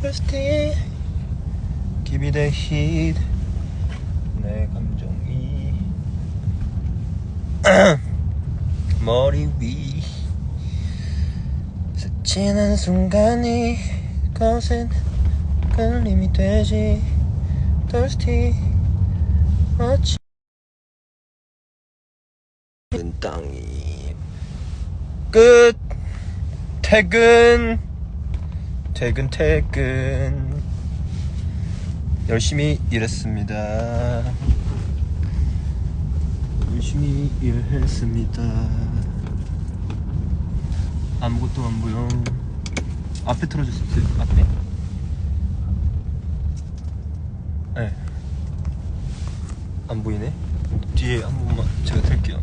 thirsty Give me the heat 내 감정이 머리 위 스치는 순간이 거센 끌림이 되지. Thirsty. 마치 땅이 끝. 퇴근 퇴근 퇴근. 열심히 일했습니다. 열심히 일했습니다. 아무것도 안 보여. 앞에 틀어주세요 앞에? 네. 안 보이네? 뒤에 한 번만 제가 틀게요.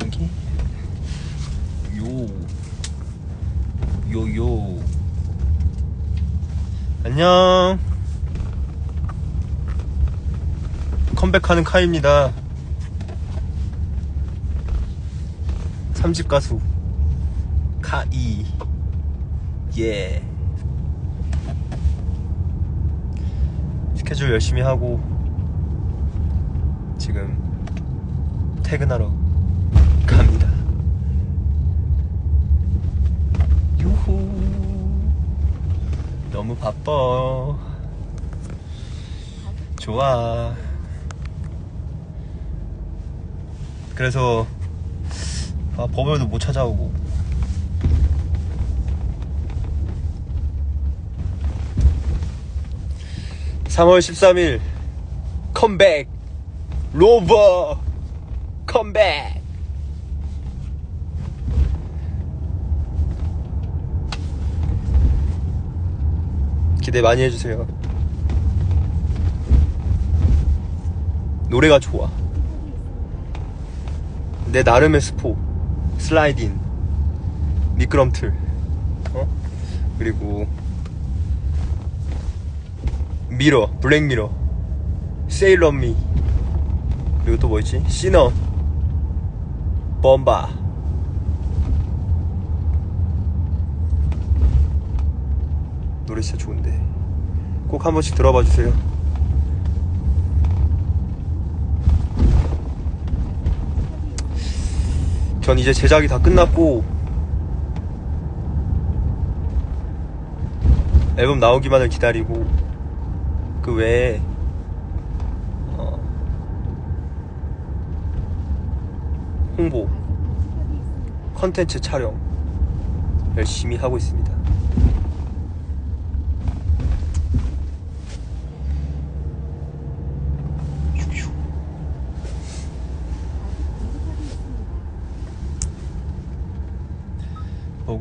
여기? 요. 요요 안녕. 컴백하는 카입니다. 3집 가수. 카이. 예. 스케줄 열심히 하고 지금 퇴근하러 너무 바빠. 좋아. 그래서 아, 법을도 못 찾아오고. (3월 13일) 컴백. 로버 컴백 기대 많이 해주세요 노래가 좋아 내 나름의 스포 슬라이딩 미끄럼틀 어? 그리고 미러 블랙미러 세일러미 그리고 또 뭐 있지? 시너 범바 노래 진짜 좋은데 꼭 한 번씩 들어봐 주세요 전 이제 제작이 다 끝났고 앨범 나오기만을 기다리고 그 외에 어, 홍보 컨텐츠 촬영 열심히 하고 있습니다.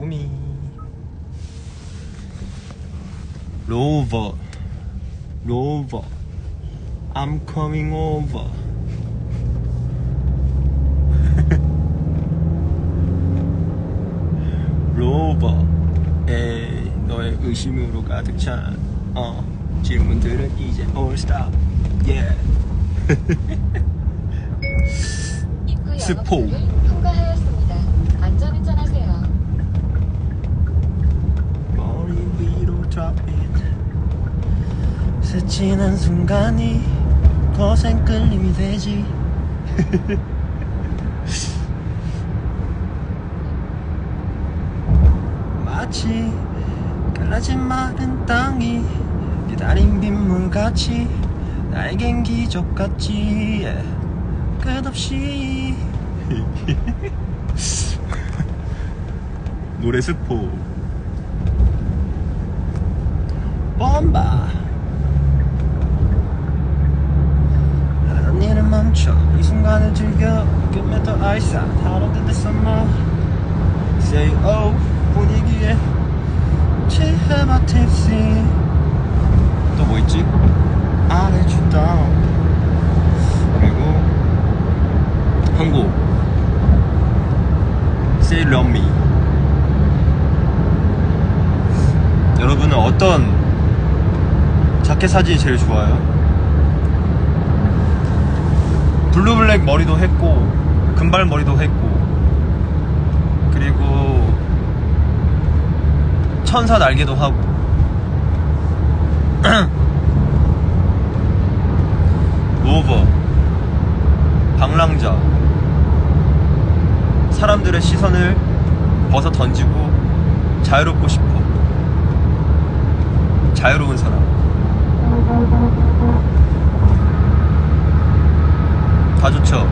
버금이 로버 로버 I'm coming over. 로버 에이 너의 의심으로 가득 찬 어, 질문들은 이제 all stop yeah 스포. 영업소를 통과하였습니다. 안전운전하세요. 머리 위로 drop it 스치는 순간이 거센 끌림이 되지. 마치 갈라진 마른 땅이 기다린 빗물같이 나에겐 기적같지. 예. 끝없이. 노래 스포. 하는 일은 멈춰 이 순간을 즐겨 out How long did the summer Say oh 분위기에 취해봐 tipsy 또뭐 있지? You down 그리고 한곡 Say love me 여러분은 어떤 자켓 사진이 제일 좋아요? 블루블랙 머리도 했고 금발 머리도 했고 그리고 천사 날개도 하고. 로버 방랑자 사람들의 시선을 벗어 던지고 자유롭고 싶어. 자유로운 사람 다 좋죠.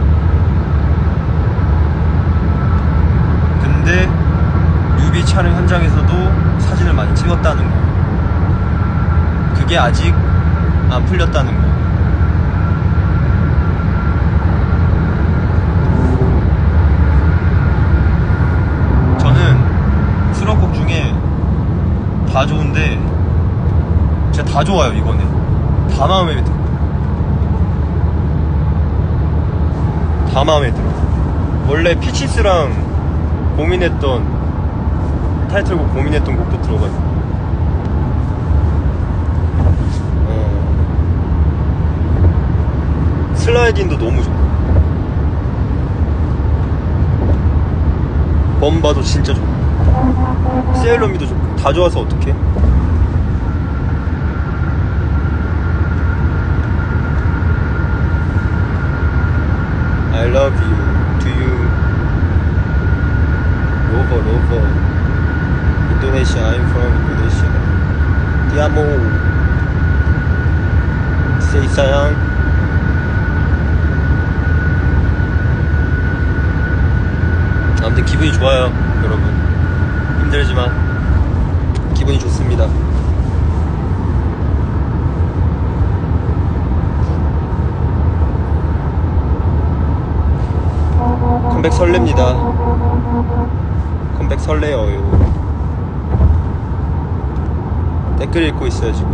근데 뮤비 촬영 현장에서도 사진을 많이 찍었다는 거. 그게 아직 안 풀렸다는 거. 저는 수록곡 중에 다 좋은데 진짜 다 좋아요 이번에. 다 마음에 들어 다 마음에 들어 원래 피치스랑 고민했던 타이틀곡 고민했던 곡도 들어가 있고 어, 슬라이딩도 너무 좋고. 범바도 진짜 좋고. 세일러미도 좋고. 다 좋아서 어떡해 love you to you. 로버 로버 인도네시아 I'm from 인도네시아 디아모 say 사양 아무튼 기분이 좋아요 여러분. 힘들지만 기분이 좋습니다 컴백 설렙니다. 컴백 설레어요. 댓글 읽고 있어요 지금.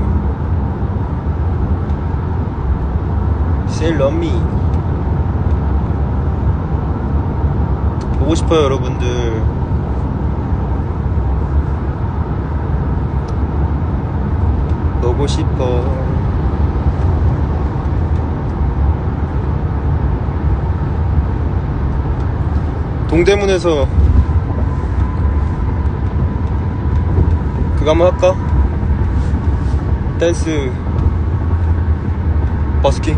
Me. 보고 싶어요 여러분들. 보고 싶어 동대문에서 그거 한번 할까? 댄스 버스킹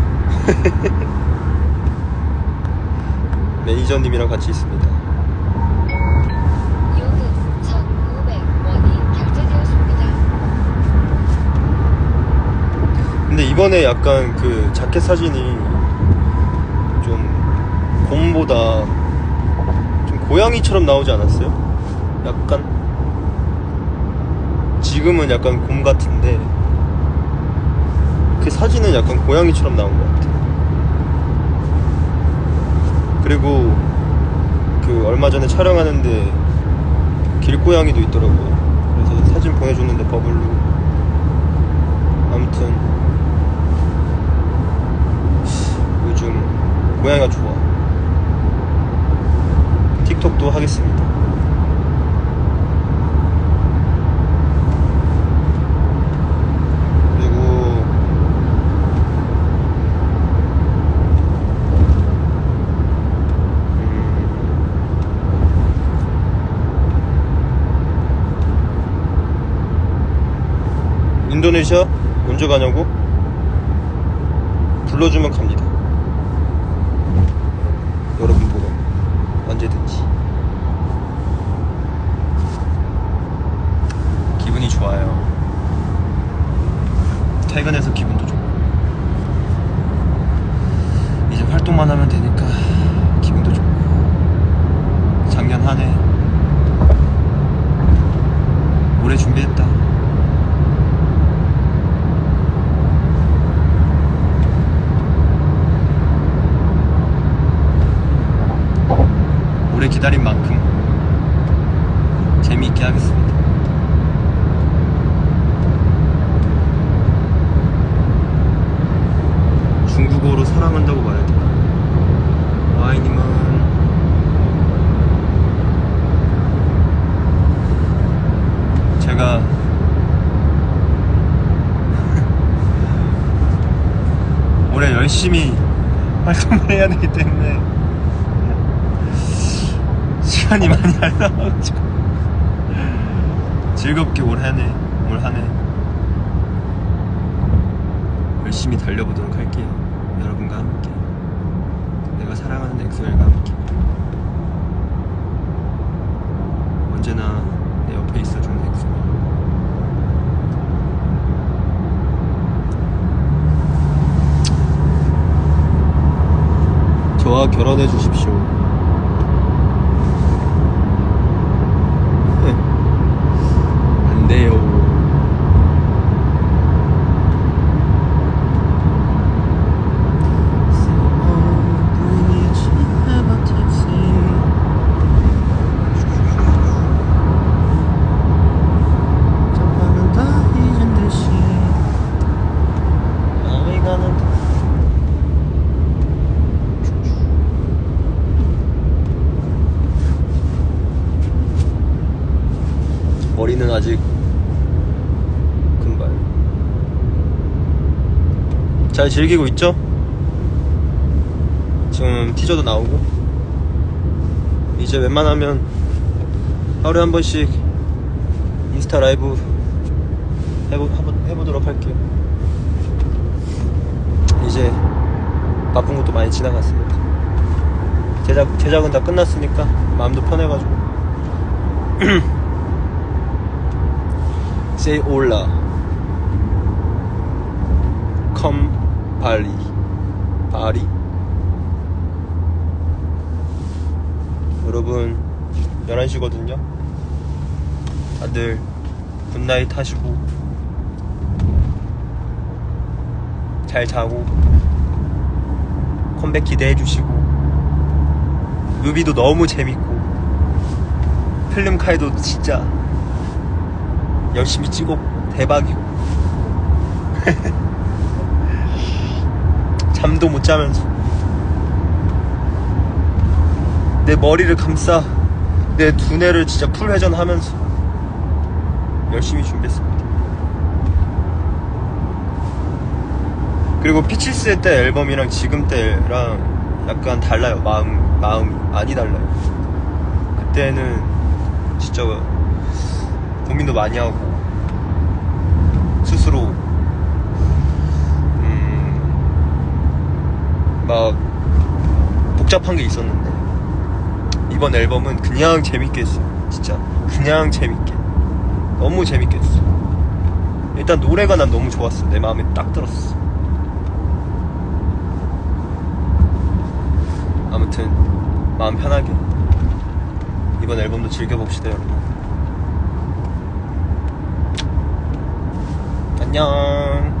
매니저님이랑 같이 있습니다 요금 1,500원이 결제되었습니다. 근데 이번에 약간 그 자켓 사진이 좀 곰보다 좀 고양이처럼 나오지 않았어요? 약간 지금은 약간 곰 같은데 그 사진은 약간 고양이처럼 나온 것 같아. 그리고 그 얼마 전에 촬영하는데 길고양이도 있더라고요. 그래서 사진 보내줬는데 버블로. 아무튼 요즘 고양이가 좋아. 틱톡도 하겠습니다. 그리고 음, 인도네시아 언제 가냐고? 불러주면 갑니다. 여러분 보러 언제든지 기분이 좋아요. 퇴근해서 기분도 좋고 이제 활동만 하면 되니까 기분도 좋고 작년 한해 올해 준비했다. 오래 기다린 만큼 재미있게 하겠습니다. 중국어로 사랑한다고 되나? 와이님은 제가 올해 열심히 활동을 해야 되기 때문에 시간이 많이 안 나와가지고 즐겁게 올 한해 올 한해 열심히 달려보도록 할게요. 여러분과 함께. 내가 사랑하는 엑소엘과 함께. 언제나 내 옆에 있어주는 엑소엘. 저와 결혼해 주십시오. 안 돼요. 머리는 아직 금발. 잘 즐기고 있죠? 지금 티저도 나오고. 이제 웬만하면 하루에 한 번씩 인스타 라이브 해보, 해보, 해보도록 할게요. 이제 바쁜 것도 많이 지나갔으니까 제작, 제작은 다 끝났으니까 마음도 편해가지고. Say hola. Come Bali 바리 여러분 11시거든요. 다들 굿나잇 하시고 잘 자고 컴백 기대해 주시고 뮤비도 너무 재밌고 필름 카이도 진짜 열심히 찍어 대박이고 잠도 못 자면서 내 머리를 감싸 내 두뇌를 진짜 풀 회전하면서 열심히 준비했습니다. 그리고 피치스 때 앨범이랑 지금 때랑 약간 달라요. 마음 마음이 많이 달라요. 그때는 진짜 고민도 많이 하고 스스로 음, 막 복잡한 게 있었는데 이번 앨범은 그냥 재밌게 했어요. 진짜 그냥 재밌게. 너무 재밌게 했어 일단 노래가 난 너무 좋았어. 내 마음에 딱 들었어. 아무튼 마음 편하게 이번 앨범도 즐겨봅시다 여러분. 안녕